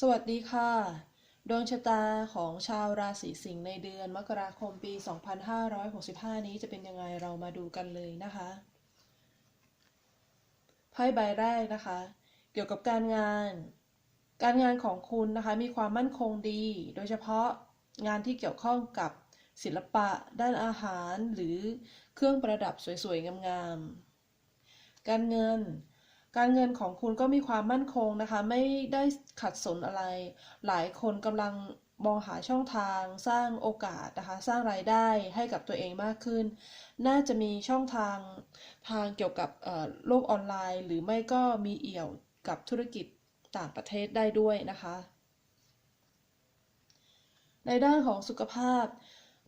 สวัสดีค่ะ ดวงชะตาของชาวราศีสิงห์ในเดือนมกราคมปี 2565 นี้จะเป็นยังไงเรามาดูกันเลยนะคะไพ่ใบแรกนะคะ เกี่ยวกับการงาน การงานของคุณนะคะมีความมั่นคงดี โดยเฉพาะงานที่เกี่ยวข้องกับศิลปะ ด้านอาหารหรือเครื่องประดับสวยๆงามๆการเงิน การเงินของคุณก็มีความมั่นคงนะคะ ไม่ได้ขัดสนอะไร หลายคนกำลังมองหาช่องทางสร้างโอกาสนะคะ สร้างรายได้ให้กับตัวเองมากขึ้น น่าจะมีช่องทางทางเกี่ยวกับโลกออนไลน์ หรือไม่ก็มีเอี่ยวกับธุรกิจต่างประเทศได้ด้วยนะคะ ในด้านของสุขภาพ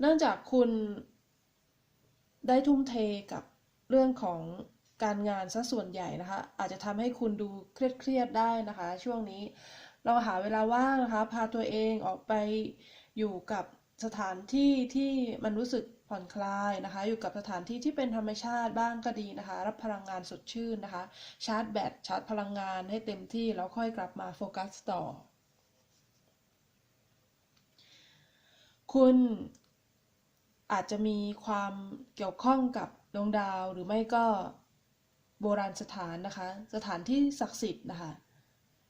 เนื่องจากคุณได้ทุ่มเทกับเรื่องของ การงานซะส่วนใหญ่นะคะ อาจจะทำให้คุณดูเครียดๆได้นะคะ ช่วงนี้เราหาเวลาว่างนะคะ พาตัวเองออกไปอยู่กับสถานที่ที่มันรู้สึกผ่อนคลายนะคะ อยู่กับสถานที่ที่เป็นธรรมชาติบ้างก็ดีนะคะ รับพลังงานสดชื่นนะคะ ชาร์จแบตชาร์จพลังงานให้เต็มที่แล้วค่อยกลับมาโฟกัสต่อ คุณอาจจะมีความเกี่ยวข้องกับดวงดาวหรือไม่ก็ โบราณสถานนะคะ สถานที่ศักดิ์สิทธิ์นะคะ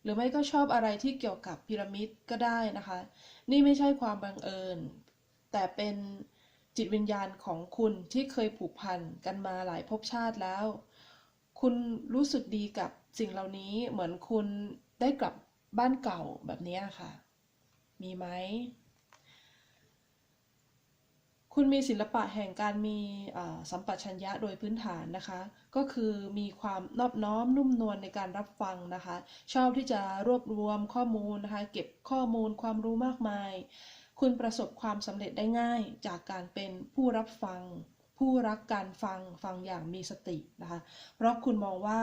หรือไม่ก็ชอบอะไรที่เกี่ยวกับพีระมิดก็ได้นะคะ นี่ไม่ใช่ความบังเอิญ แต่เป็นจิตวิญญาณของคุณที่เคยผูกพันกันมาหลายภพชาติแล้ว คุณรู้สึกดีกับสิ่งเหล่านี้เหมือนคุณได้กลับบ้านเก่าแบบนี้ค่ะ มีไหม คุณมีศิลปะแห่งการมีสัมปชัญญะโดยพื้นฐานนะคะ ก็คือมีความนอบน้อมนุ่มนวลในการรับฟังนะคะ ชอบที่จะรวบรวมข้อมูลนะคะ เก็บข้อมูลความรู้มากมาย คุณประสบความสำเร็จได้ง่ายจากการเป็นผู้รับฟัง ผู้รักการฟังฟังอย่างมีสตินะคะ เพราะคุณมองว่า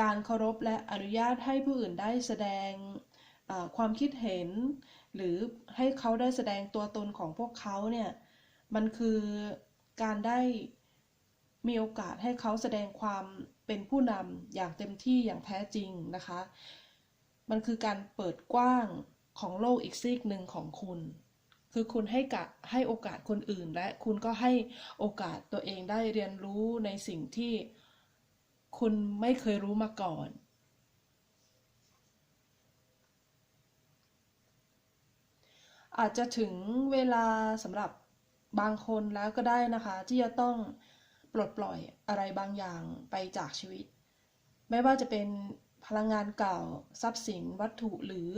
การเคารพและอนุญาตให้ผู้อื่นได้แสดงความคิดเห็น หรือให้เขาได้แสดงตัวตนของพวกเขาเนี่ย มันคือการได้มีโอกาสให้เขาแสดงความเป็นผู้นำอย่างเต็มที่อย่างแท้จริงนะคะ มันคือการเปิดกว้างของโลกอีกซีกหนึ่งของคุณ คือคุณให้กะให้โอกาสคนอื่น และคุณก็ให้โอกาสตัวเองได้เรียนรู้ในสิ่งที่คุณไม่เคยรู้มาก่อน อาจจะถึงเวลาสำหรับ บางคนแล้วก็ได้นะคะที่จะต้องปลดปล่อยอะไรบางอย่างไปจากชีวิต ไม่ว่าจะเป็นพลังงานเก่าทรัพย์สินวัตถุหรือ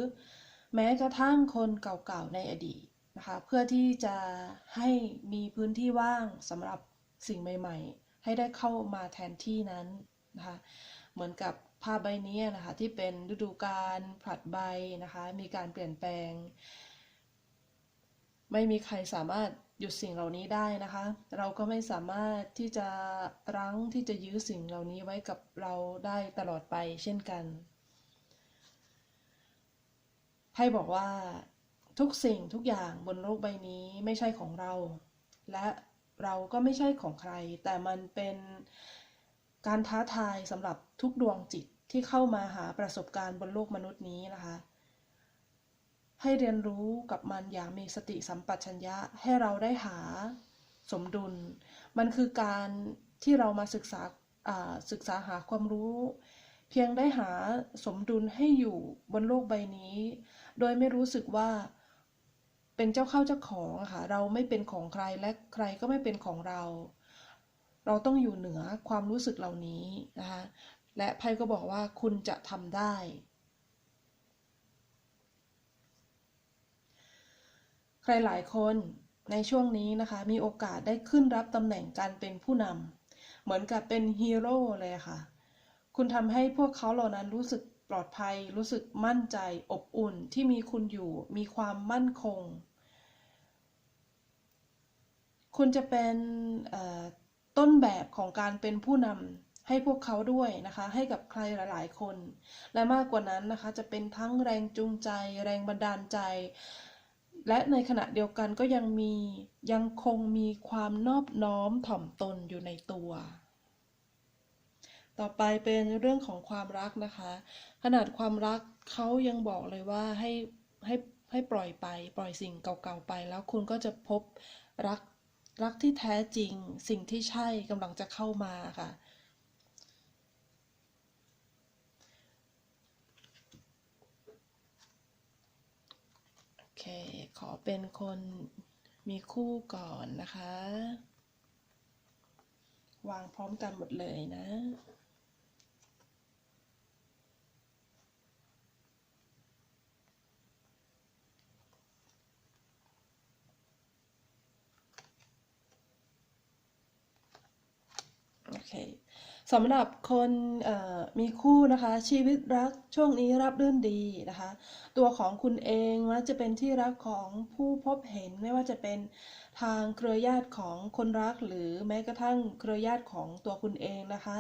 แม้กระทั่งคนเก่าๆในอดีตนะคะเพื่อที่จะให้มีพื้นที่ว่างสำหรับสิ่งใหม่ ๆ ให้ได้เข้ามาแทนที่นั้นนะคะเหมือนกับภาพใบนี้นะคะที่เป็นฤดูกาลผลัดใบนะคะมีการเปลี่ยนแปลง ไม่มีใครสามารถ ยุดสิ่งเหล่านี้ได้นะคะ เราก็ไม่สามารถที่จะรั้งที่จะยื้อสิ่งเหล่านี้ไว้กับเราได้ตลอดไปเช่นกันไพ่บอกว่า ทุกสิ่งทุกอย่างบนโลกใบนี้ไม่ใช่ของเรา และเราก็ไม่ใช่ของใคร แต่มันเป็นการท้าทายสำหรับทุกดวงจิตที่เข้ามาหาประสบการณ์บนโลกมนุษย์นี้นะคะ ให้เรียนรู้กับมันอย่างมีสติสัมปชัญญะให้เราได้หาสมดุล มันคือการที่เรามาศึกษาศึกษาหาความรู้ เพียงได้หาสมดุลให้อยู่บนโลกใบนี้ โดยไม่รู้สึกว่าเป็นเจ้าเข้าเจ้าของค่ะเราไม่เป็นของใครและใครก็ไม่เป็นของเรา เราต้องอยู่เหนือความรู้สึกเหล่านี้นะคะและไพ่ก็บอกว่าคุณจะทำได้ ใครหลายคนในช่วงนี้นะคะ มีโอกาสได้ขึ้นรับตำแหน่งการเป็นผู้นำเหมือนกับเป็นฮีโร่เลยค่ะ คุณทำให้พวกเขาเหล่านั้นรู้สึกปลอดภัย รู้สึกมั่นใจ อบอุ่นที่มีคุณอยู่ มีความมั่นคง คุณจะเป็นต้นแบบของการเป็นผู้นำให้พวกเขาด้วยนะคะ ให้กับใครหลายๆ คน และมากกว่านั้นนะคะ จะเป็นทั้งแรงจูงใจ แรงบันดาลใจ และในขณะเดียวกันก็ยังมียังคงมีความนอบน้อมถ่อมตนอยู่ในตัว ต่อไปเป็นเรื่องของความรักนะคะ ขนาดความรักเขายังบอกเลยว่าให้ให้ให้ปล่อยไป ปล่อยสิ่งเก่าๆไป แล้วคุณก็จะพบรักรักที่แท้จริง สิ่งที่ใช่กำลังจะเข้ามาค่ะ เค ขอเป็นคนมีคู่ก่อนนะคะ วางพร้อมกันหมดเลยนะ โอเค สำหรับคนมีคู่นะคะ ชีวิตรักช่วงนี้รับรื่นดีนะคะ ตัวของคุณเองมักจะเป็นที่รักของผู้พบเห็นไม่ว่าจะเป็นทางเครือญาติของคนรักหรือแม้กระทั่งเครือญาติของตัวคุณเองนะคะ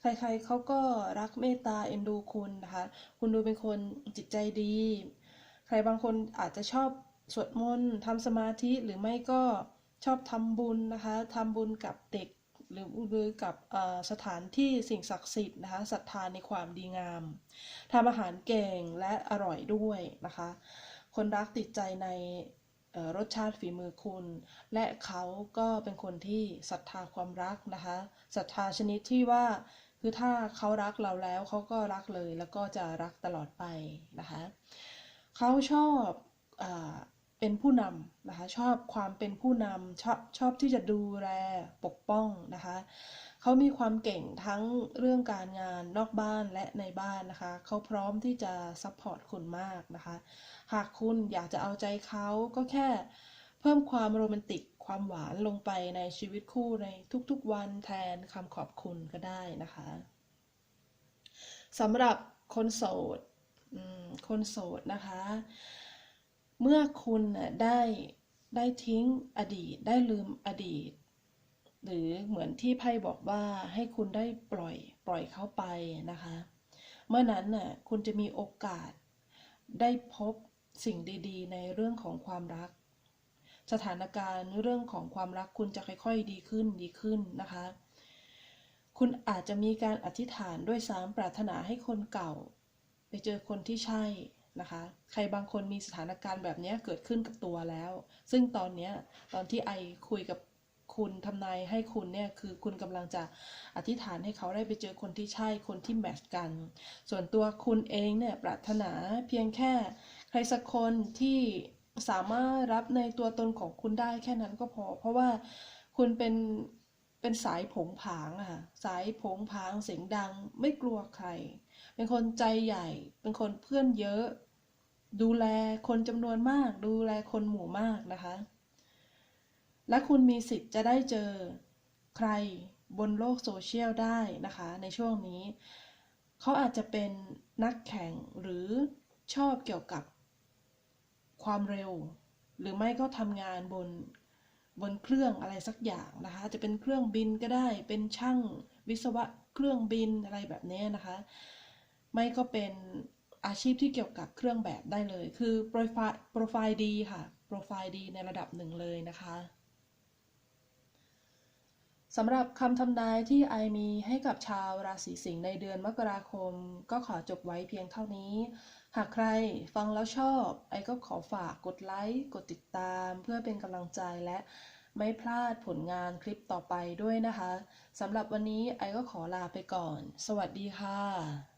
ใครๆเขาก็รักเมตตาเอ็นดูคุณนะคะ คุณดูเป็นคนจิตใจดี ใครบางคนอาจจะชอบสวดมนต์ทำสมาธิหรือไม่ก็ชอบทำบุญนะคะทำบุญกับเด็ก หรือหรือกับสถานที่สิ่งศักดิ์สิทธิ์นะคะศรัทธาในความดีงามทำอาหารเก่งและอร่อยด้วยนะคะ คนรักติดใจในรสชาติฝีมือคุณ และเขาก็เป็นคนที่ศรัทธาความรักนะคะศรัทธาชนิดที่ว่าคือถ้าเขารักเราแล้วเขาก็รักเลยแล้วก็จะรักตลอดไปนะคะเขาชอบอ เป็นผู้นำนะคะชอบความเป็นผู้นำชอบชอบที่จะดูแลปกป้องนะคะเขามีความเก่งทั้งเรื่องการงานนอกบ้านและในบ้านนะคะเขาพร้อมที่จะซัพพอร์ตคุณมากนะคะ หากคุณอยากจะเอาใจเขาก็แค่เพิ่มความโรแมนติกความหวานลงไปในชีวิตคู่ในทุกๆวันแทนคำขอบคุณก็ได้นะคะสำหรับคนโสดคนโสดนะคะ เมื่อคุณได้ได้ทิ้งอดีต ได้ลืมอดีต หรือเหมือนที่ไพ่บอกว่าให้คุณได้ปล่อยปล่อยเขาไปนะคะ เมื่อนั้นน่ะคุณจะมีโอกาสได้พบสิ่งดี ๆ ในเรื่องของความรัก สถานการณ์เรื่องของความรักคุณจะค่อยๆ ดีขึ้นดีขึ้นนะคะ คุณอาจจะมีการอธิษฐานด้วยซ้ำปรารถนาให้คนเก่า ไปเจอคนที่ใช่ นะคะ ใครบางคนมีสถานการณ์แบบนี้เกิดขึ้นกับตัวแล้ว ซึ่งตอนนี้ตอนที่ไอคุยกับคุณทำนายให้คุณเนี่ยคือคุณกำลังจะอธิษฐานให้เขาได้ไปเจอคนที่ใช่คนที่แมทช์กัน ส่วนตัวคุณเองเนี่ยปรารถนาเพียงแค่ใครสักคนที่สามารถรับในตัวตนของคุณได้แค่นั้นก็พอ เพราะว่าคุณเป็น เป็นสายผงผางอะค่ะสายผงผางเสียงดัง ไม่กลัวใคร เป็นคนใจใหญ่ เป็นคนเพื่อนเยอะ ดูแลคนจำนวนมาก ดูแลคนหมู่มากนะคะ และคุณมีสิทธิ์จะได้เจอใครบนโลกโซเชียลได้นะคะ ในช่วงนี้ เขาอาจจะเป็นนักแข่งหรือชอบเกี่ยวกับความเร็ว หรือไม่ก็ทำงานบน บนเครื่องอะไรสักอย่างนะคะจะเป็นเครื่องบินก็ได้เป็นช่างวิศวะเครื่องบินอะไรแบบนี้นะคะ ไม่ก็เป็นอาชีพที่เกี่ยวกับเครื่องแบบได้เลย คือโปรไฟล์โปรไฟล์ดีค่ะโปรไฟล์ดีในระดับหนึ่งเลยนะคะ สำหรับคำทำนายที่ไอมีให้กับชาวราศีสิงห์ในเดือนมกราคม ก็ขอจบไว้เพียงเท่านี้ หากใครฟังแล้วชอบ ไอก็ขอฝากกดไลค์ กดติดตาม เพื่อเป็นกำลังใจและไม่พลาดผลงานคลิปต่อไปด้วยนะคะสำหรับวันนี้ไอก็ขอลาไปก่อน สวัสดีค่ะ